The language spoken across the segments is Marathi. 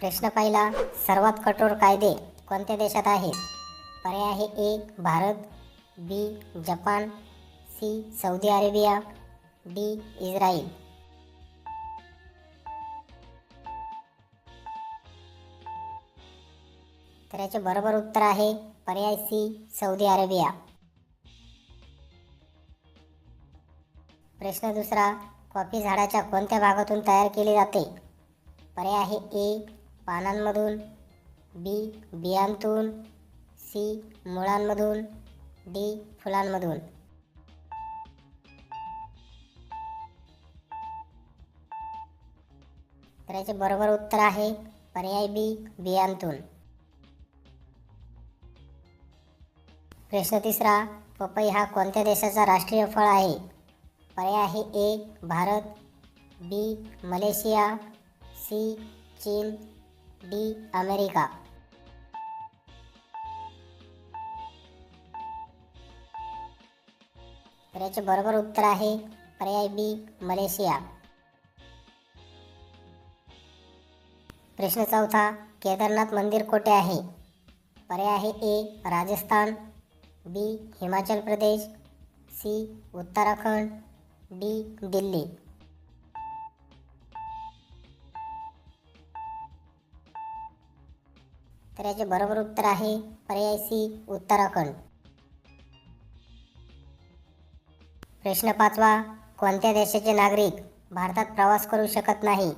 प्रश्न पहिला सर्वात कठोर कायदे कोणत्या देशात आहेत? पर्याय आहे A Bharat B Japan C Saudi Arabia D Israel. तर याचे बरोबर उत्तर आहे पर्याय सी सौदी अरेबिया. प्रश्न दुसरा कॉफी झाडाच्या कोणत्या भागातून तयार केली जाते? पर्याय आहे ए पानांमधून बी बियांतून सी मुळांमधून डी फुलांमधून. तर याचे बरोबर उत्तर आहे पर्याय बी बियांतून. प्रश्न तिसरा पपई हा कोणत्या देशाचा राष्ट्रीय फळ आहे? पर्याय आहे A Bharat B Malaysia C चीन डी अमेरिका. तर याचे बरोबर उत्तर आहे पर्याय बी मलेशिया. प्रश्न चौथा केदारनाथ मंदिर कोठे आहे? पर्याय आहे A Rajasthan B Himachal Pradesh C Uttarakhand D Delhi. तर याचे बरोबर उत्तर आहे पर्याय सी उत्तराखंड. प्रश्न पाचवा कोणत्या देशाचे नागरिक भारतात प्रवास करू शकत नाही?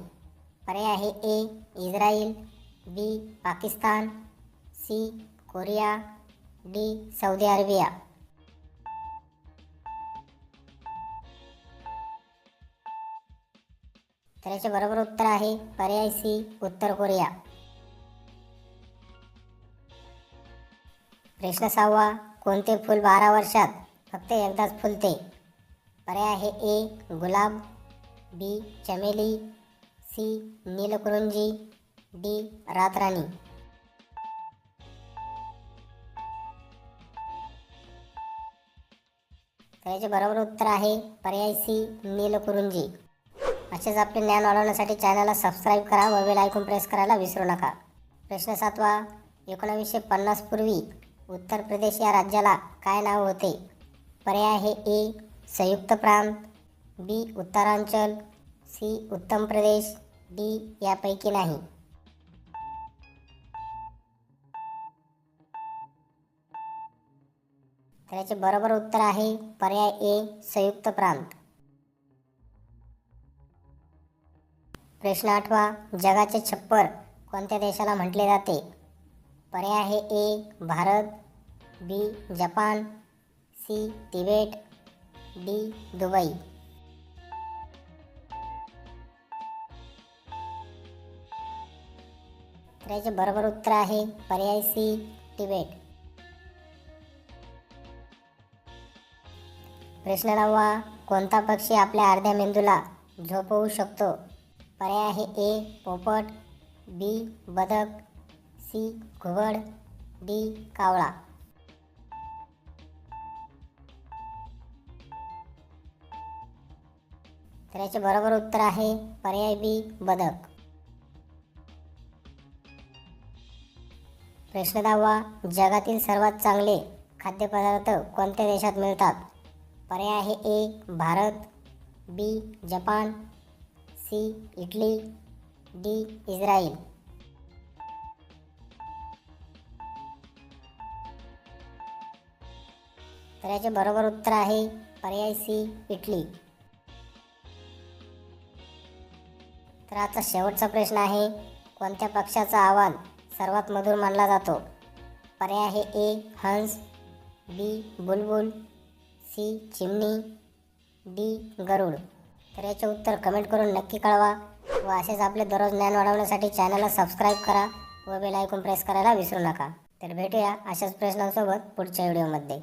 पर्याय आहे A Israel B Pakistan C Korea D Saudi Arabia. तर याचे बरोबर उत्तर आहे पर्याय सी उत्तर कोरिया. प्रश्न सहावा कोणते फूल बारा वर्षात फक्त एकदाच फुलते? पर्याय आहे ए गुलाब बी चमेली सी नीलकुरुंजी डी रातराणी. तर याचे बरोबर उत्तर आहे पर्याय सी नीलकुरुंजी. असेच आपले ज्ञान वाढवण्यासाठी चॅनलला सबस्क्राईब करा व बेल ऐकून प्रेस करायला विसरू नका. प्रश्न सातवा एकोणावीसशे पन्नास पूर्वी उत्तर प्रदेश या राज्याला काय नाव होते? पर्याय आहे ए संयुक्त प्रांत बी उत्तरांचल सी उत्तम प्रदेश डी यापैकी नाही. तर याचे बरोबर उत्तर आहे पर्याय ए संयुक्त प्रांत. प्रश्न आठवा जगाचे छप्पर कोणत्या देशाला म्हटले जाते? पर्याय आहे A Bharat B Japan C Tibet D Dubai. तर याचे बरोबर उत्तर आहे पर्याय सी तिबेट. प्रश्न नववा कोणता पक्षी आपल्या अर्ध्या मेंदूला झोपवू शकतो? पर्याय आहे ए पोपट बी बदक सी घुबड डी कावळा. तर याचे बरोबर उत्तर आहे पर्याय बी बदक. प्रश्न दहावा जगातील सर्वात चांगले खाद्यपदार्थ कोणत्या देशात मिळतात? पर्याय आहे A Bharat B Japan C Italy D Israel. तर याचे बरोबर उत्तर आहे. पर्याय सी इटली. तर आजचा शेवटचा प्रश्न आहे कोणत्या पक्षाचा आवाज सर्वात मधुर मानला जातो? पर्याय आहे ए हंस बी बुलबुल सी चिमणी डी गरुड. तर याचे उत्तर कमेंट करून नक्की कळवा व असेच आपले दररोज ज्ञान वाढवण्यासाठी चॅनलला सबस्क्राईब करा व बेल ऐकून प्रेस करायला विसरू नका. तर भेटूया अशाच प्रश्नांसोबत पुढच्या व्हिडिओमध्ये